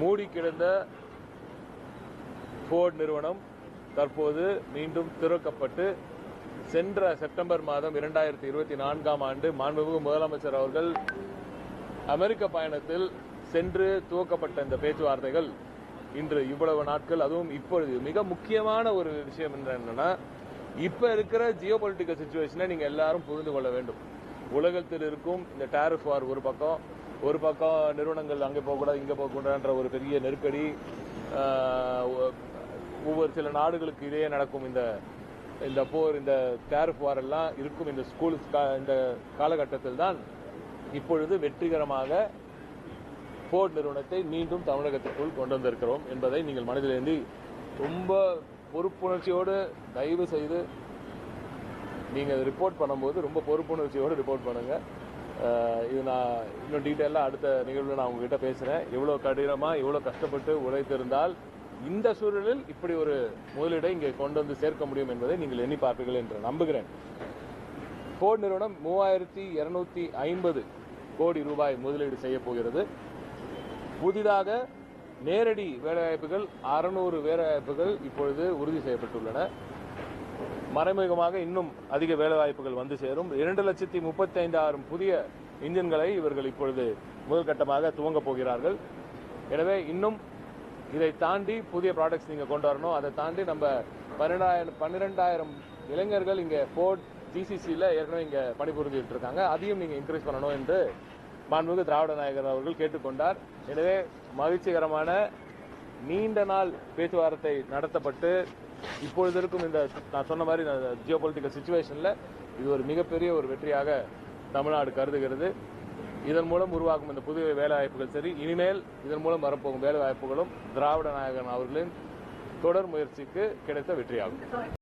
மூடி கிடந்த ஃபோர்ட் நிறுவனம் தற்போது மீண்டும் திறக்கப்பட்டு சென்ற செப்டம்பர் மாதம் இரண்டாயிரத்தி இருபத்தி நான்காம் ஆண்டு மாண்புமிகு முதலமைச்சர் அவர்கள் அமெரிக்க பயணத்தில் சென்று துவக்கப்பட்ட இந்த பேச்சுவார்த்தைகள் இன்று இவ்வளவு நாட்கள் அதுவும் இப்பொழுது. மிக முக்கியமான ஒரு விஷயம் என்னன்னா இப்ப இருக்கிற ஜியோ பொலிட்டிக்கல் சுச்சுவேஷனை நீங்க எல்லாரும் புரிந்து கொள்ள வேண்டும். உலகத்தில் இருக்கும் இந்த டேரிஃப் வார் ஒரு பக்கம் ஒரு பக்கம் நிறுவனங்கள் அங்கே போகக்கூடாது இங்கே போகக்கூடாதுன்ற ஒரு பெரிய நெருக்கடி ஒவ்வொரு சில நாடுகளுக்கு இடையே நடக்கும் இந்த இந்த போர் இந்த டேரிஃப் வார் எல்லாம் இருக்கும் இந்த ஸ்கூல் இந்த காலகட்டத்தில் தான். இப்பொழுது வெற்றிகரமாக போர்ட் நிறுவனத்தை மீண்டும் தமிழகத்திற்குள் கொண்டு வந்திருக்கிறோம் என்பதை நீங்கள் மனதிலேந்தி ரொம்ப பொறுப்புணர்ச்சியோடு தயவு செய்து நீங்கள் ரிப்போர்ட் பண்ணும்போது ரொம்ப பொறுப்புணர்ச்சியோடு ரிப்போர்ட் பண்ணுங்கள் இது நான் இன்னும் டீட்டெயிலாக அடுத்த நிகழ்வில் நான் உங்ககிட்ட பேசுகிறேன் எவ்வளோ கடினமாக எவ்வளோ கஷ்டப்பட்டு உழைத்திருந்தால் இந்த சூழலில் இப்படி ஒரு முதலீடை இங்கே கொண்டு வந்து சேர்க்க முடியும் என்பதை நீங்கள் எண்ணி பார்ப்பீர்கள் என்று நம்புகிறேன். போர்ட் நிறுவனம் மூவாயிரத்தி இருநூத்தி ஐம்பது கோடி ரூபாய் முதலீடு செய்ய போகிறது. புதிதாக நேரடி வேலைவாய்ப்புகள் அறுநூறு வேலைவாய்ப்புகள் இப்பொழுது உறுதி செய்யப்பட்டுள்ளன. மறைமுகமாக இன்னும் அதிக வேலைவாய்ப்புகள் வந்து சேரும். இரண்டு லட்சத்தி முப்பத்தி ஐந்தாயிரம் புதிய இன்ஜின்களை இவர்கள் இப்பொழுது முதல்கட்டமாக துவங்கப் போகிறார்கள். எனவே இன்னும் இதை தாண்டி புதிய ப்ராடக்ட்ஸ் நீங்க கொண்டு வரணும். அதை தாண்டி நம்ம பன்னிரெண்டாயிரம் பன்னிரெண்டாயிரம் இளைஞர்கள் இங்க ஃபோர்ட் ஜிசிசியில் ஏற்கனவே இங்க பணிபுரிஞ்சுட்டு இருக்காங்க. அதையும் நீங்க இன்க்ரீஸ் பண்ணணும் என்று மாண்புமிகு திராவிட நாயகர் அவர்கள் கேட்டுக்கொண்டார். எனவே மகிழ்ச்சிகரமான நீண்ட நாள் பேச்சுவார்த்தை நடத்தப்பட்டு இப்பொழுது இருக்கும் இந்த நான் சொன்ன மாதிரி ஜியோ பொலிட்டிக்கல் சுச்சுவேஷனில் இது ஒரு மிகப்பெரிய ஒரு வெற்றியாக தமிழ்நாடு கருதுகிறது. இதன் மூலம் உருவாகும் இந்த புதிய வேலைவாய்ப்புகள் சரி இனிமேல் இதன் மூலம் வரப்போகும் வேலைவாய்ப்புகளும் திராவிட நாயகன் அவர்களின் தொடர் முயற்சிக்கு கிடைத்த வெற்றியாகும்.